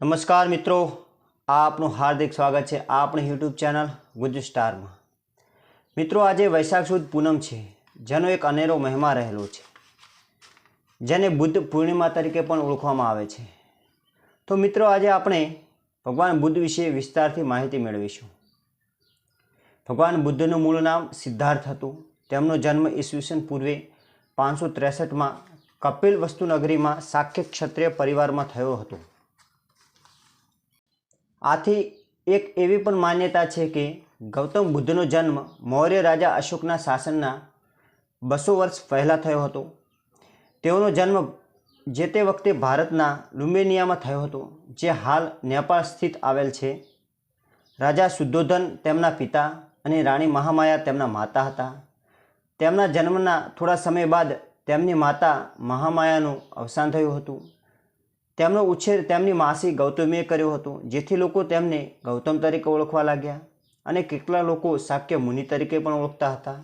નમસ્કાર મિત્રો આપનું હાર્દિક સ્વાગત છે આપણી યુટ્યુબ ચેનલ ગુજ સ્ટારમાં. મિત્રો, આજે વૈશાખ સુદ પૂનમ છે. જેનો એક અનેરો મહિમા રહેલો છે, જેને બુદ્ધ પૂર્ણિમા તરીકે પણ ઓળખવામાં આવે છે. તો મિત્રો, આજે આપણે ભગવાન બુદ્ધ વિશે વિસ્તારથી માહિતી મેળવીશું. ભગવાન બુદ્ધનું મૂળ નામ સિદ્ધાર્થ હતું. તેમનો જન્મ ઈસવીસન પૂર્વે પાંચસો ત્રેસઠમાં કપિલ વસ્તુ નગરીમાં શાક્ય ક્ષત્રિય પરિવારમાં થયો હતો. આથી એક એવી પણ માન્યતા છે કે ગૌતમ બુદ્ધનો જન્મ મૌર્ય રાજા અશોકના શાસનના બસો વર્ષ પહેલાં થયો હતો. તેઓનો જન્મ જે તે વખતે ભારતના લુંબેનિયામાં થયો હતો, જે હાલ નેપાળ સ્થિત આવેલ છે. રાજા શુદ્ધોધન તેમના પિતા અને રાણી મહામાયા તેમના માતા હતા. તેમના જન્મના થોડા સમય બાદ તેમની માતા મહામાયાનું અવસાન થયું હતું. તેમનો ઉછેર તેમની માસી ગૌતમીએ કર્યો હતો, જેથી લોકો તેમને ગૌતમ તરીકે ઓળખવા લાગ્યા અને કેટલા લોકો શાક્ય મુનિ તરીકે પણ ઓળખતા હતા.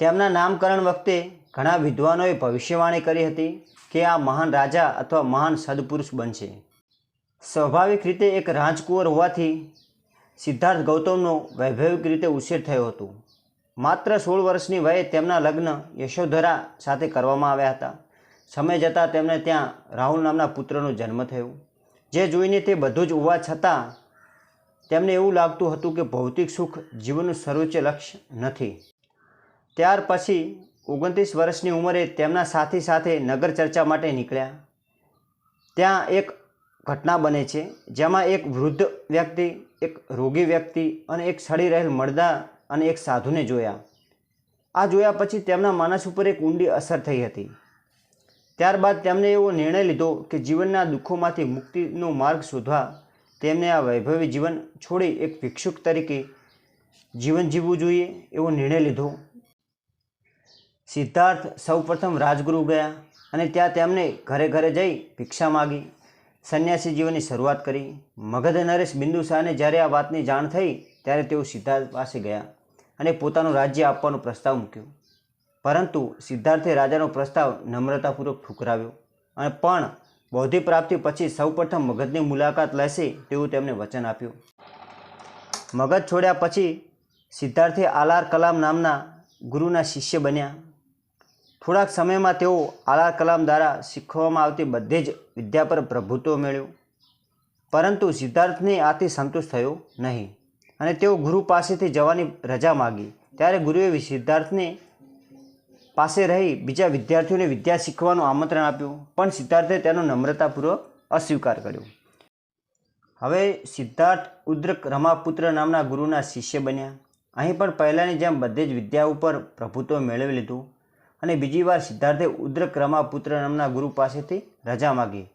તેમના નામકરણ વખતે ઘણા વિદ્વાનોએ ભવિષ્યવાણી કરી હતી કે આ મહાન રાજા અથવા મહાન સદપુરુષ બનશે. સ્વાભાવિક રીતે એક રાજકુંવર હોવાથી સિદ્ધાર્થ ગૌતમનો વૈભવિક રીતે ઉછેર થયો હતો. માત્ર સોળ વર્ષની વયે તેમના લગ્ન યશોધરા સાથે કરવામાં આવ્યા હતા. સમય જતાં તેમને ત્યાં રાહુલ નામના પુત્રનો જન્મ થયો. જે જોઈને તે બધું જ હોવા છતાં તેમને એવું લાગતું હતું કે ભૌતિક સુખ જીવનનું સર્વોચ્ચ લક્ષ્ય નથી. ત્યાર પછી ઓગણત્રીસ વર્ષની ઉંમરે તેમના સાથી સાથે નગર ચર્ચા માટે નીકળ્યા. ત્યાં એક ઘટના બને છે, જેમાં એક વૃદ્ધ વ્યક્તિ, એક રોગી વ્યક્તિ અને એક સડી રહેલ મળદા અને એક સાધુને જોયા. આ જોયા પછી તેમના માનસ ઉપર એક ઊંડી અસર થઈ હતી. ત્યારબાદ તેમણે એવો નિર્ણય લીધો કે જીવનના દુઃખોમાંથી મુક્તિનો માર્ગ શોધવા તેમને આ વૈભવી જીવન છોડી એક ભિક્ષુક તરીકે જીવન જીવવું જોઈએ એવો નિર્ણય લીધો. સિદ્ધાર્થ સૌપ્રથમ રાજગુરુ ગયા અને ત્યાં તેમને ઘરે ઘરે જઈ ભિક્ષા માગી. સંન્યાસી જીવનની શરૂઆત કરી. મગધ નરેશ બિંદુસારને જ્યારે આ વાતની જાણ થઈ, ત્યારે તેઓ સિદ્ધાર્થ પાસે ગયા અને પોતાનું રાજ્ય આપવાનો પ્રસ્તાવ મૂક્યો. પરંતુ સિદ્ધાર્થે રાજાનો પ્રસ્તાવ નમ્રતાપૂર્વક ઠુકરાવ્યો અને પણ બૌદ્ધિ પ્રાપ્તિ પછી સૌપ્રથમ મગધની મુલાકાત લેશે તેવું તેમને વચન આપ્યું. મગધ છોડ્યા પછી સિદ્ધાર્થે આલાર કલામ નામના ગુરુના શિષ્ય બન્યા. થોડાક સમયમાં તેઓ આલાર કલામ દ્વારા શીખવવામાં આવતી બધી જ વિદ્યા પર પ્રભુત્વ મેળવ્યું. પરંતુ સિદ્ધાર્થને આથી સંતુષ્ટ થયો નહીં અને તેઓ ગુરુ પાસેથી જવાની રજા માગી. ત્યારે ગુરુએ સિદ્ધાર્થને પાસે રહી બીજા વિદ્યાર્થીઓને વિદ્યા શીખવાનું આમંત્રણ આપ્યું, પણ સિદ્ધાર્થે તેનો નમ્રતાપૂર્વક અસ્વીકાર કર્યો. હવે સિદ્ધાર્થ ઉદ્રક રમાપુત્ર નામના ગુરુના શિષ્ય બન્યા. અહીં પણ પહેલાંની જેમ બધી જ વિદ્યા ઉપર પ્રભુત્વ મેળવી લીધું અને બીજી વાર સિદ્ધાર્થે ઉદ્રક રમાપુત્ર નામના ગુરુ પાસેથી રજા માગી.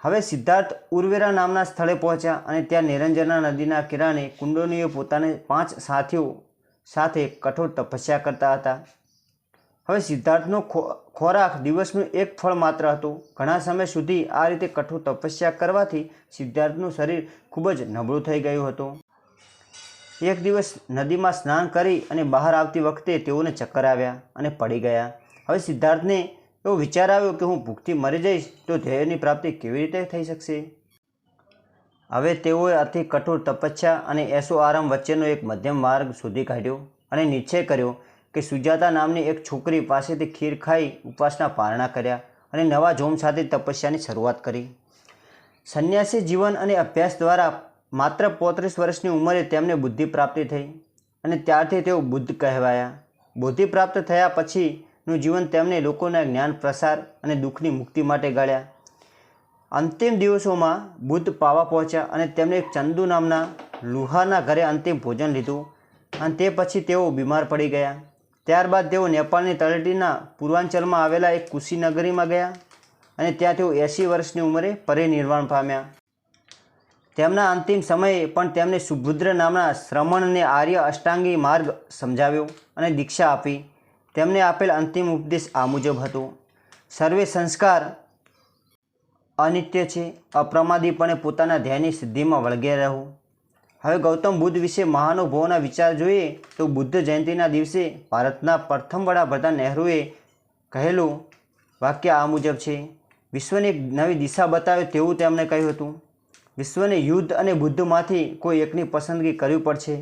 હવે સિદ્ધાર્થ ઉર્વેરા નામના સ્થળે પહોંચ્યા અને ત્યાં નિરંજના નદીના કિનારે કુંડોનીએ પોતાને પાંચ સાથીઓ સાથે કઠોર તપસ્યા કરતા હતા. હવે સિદ્ધાર્થનો ખોરાક દિવસનું એક ફળ માત્ર હતું. ઘણા સમય સુધી આ રીતે કઠોર તપસ્યા કરવાથી સિદ્ધાર્થનું શરીર ખૂબ જ નબળું થઈ ગયું હતું. એક દિવસ નદીમાં સ્નાન કરી અને બહાર આવતી વખતે તેઓને ચક્કર આવ્યા અને પડી ગયા. હવે સિદ્ધાર્થને એવો વિચાર આવ્યો કે હું ભૂખથી મરી જઈશ તો ધ્યેયની પ્રાપ્તિ કેવી રીતે થઈ શકશે? હવે તેઓએ અતિ કઠોર તપસ્યા અને એસો આરામ વચ્ચેનો એક મધ્યમ માર્ગ શોધી કાઢ્યો અને નિશ્ચય કર્યો કે સુજાતા નામની એક છોકરી પાસેથી ખીર ખાઈ ઉપવાસના પારણા કર્યા અને નવા જોમ સાથે તપસ્યાની શરૂઆત કરી. સંન્યાસી જીવન અને અભ્યાસ દ્વારા માત્ર પોત્રીસ વર્ષની ઉંમરે તેમને બુદ્ધિ પ્રાપ્તિ થઈ અને ત્યારથી તેઓ બુદ્ધ કહેવાયા. બુદ્ધિ પ્રાપ્ત થયા પછીનું જીવન તેમણે લોકોના જ્ઞાન પ્રસાર અને દુઃખની મુક્તિ માટે ગાળ્યા. અંતિમ દિવસોમાં બુદ્ધ પાવા પહોંચ્યા અને તેમણે એક ચંદુ નામના લુહાના ઘરે અંતિમ ભોજન લીધું અને તે પછી તેઓ બીમાર પડી ગયા. ત્યારબાદ તેઓ નેપાળની તળેટીના પૂર્વાંચલમાં આવેલા એક કુશીનગરીમાં ગયા અને ત્યાં તેઓ એંસી વર્ષની ઉંમરે પરિનિર્વાણ પામ્યા. તેમના અંતિમ સમયે પણ તેમને સુભદ્ર નામના શ્રમણને આર્ય અષ્ટાંગી માર્ગ સમજાવ્યો અને દીક્ષા આપી. તેમને આપેલ અંતિમ ઉપદેશ આ મુજબ હતો. સર્વે સંસ્કાર અનિત્ય છે, અપ્રમાદીપણે પોતાના ધ્યાનની સિદ્ધિમાં વળગે રહેવું હવે ગૌતમ બુદ્ધ વિશે મહાનુભાવોના વિચાર જોઈએ તો બુદ્ધ જયંતિના દિવસે ભારતના પ્રથમ વડાપ્રધાન નહેરુએ કહેલું વાક્ય આ મુજબ છે, વિશ્વને એક નવી દિશા બતાવે તેવું તેમણે કહ્યું હતું. વિશ્વને યુદ્ધ અને બુદ્ધમાંથી કોઈ એકની પસંદગી કરવી પડશે.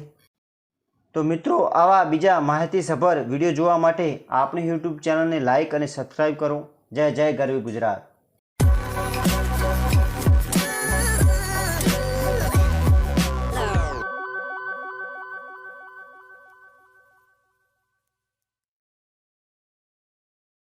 તો મિત્રો, આવા બીજા માહિતીસભર વીડિયો જોવા માટે આપણી યુટ્યુબ ચેનલને લાઇક અને સબસ્ક્રાઈબ કરો. જય જય ગરવી ગુજરાત.